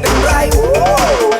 เป็นไร